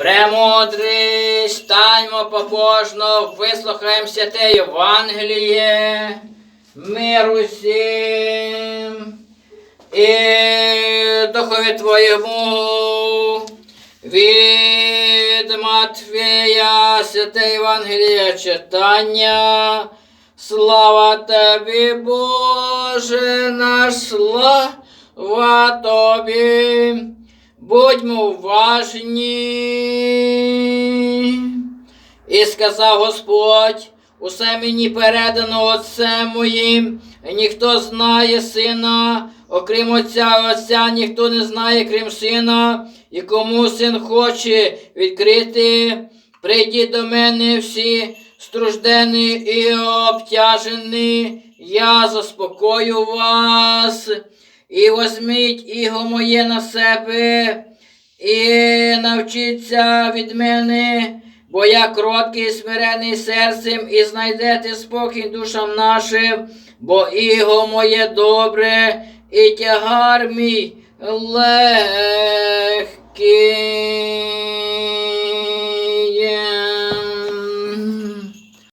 Премудрий, станьмо побожно, вислухаємо святе Євангеліє, мир усім і духові Твоєму. Від Матвія, святе Євангеліє читання. Слава тобі, Боже наш, слава тобі. Будьмо уважні. І сказав Господь, усе мені передано Отцем моїм, і ніхто знає сина, окрім Отця Отця, ніхто не знає, крім сина, і кому син хоче відкрити, прийдіть до мене всі струждені і обтяжені, я заспокою вас, і возьміть іго моє на себе, і навчіться від мене, бо я кроткий і смирений серцем, і знайдете спокій душам нашим, бо іго моє добре, і тягар мій легкий.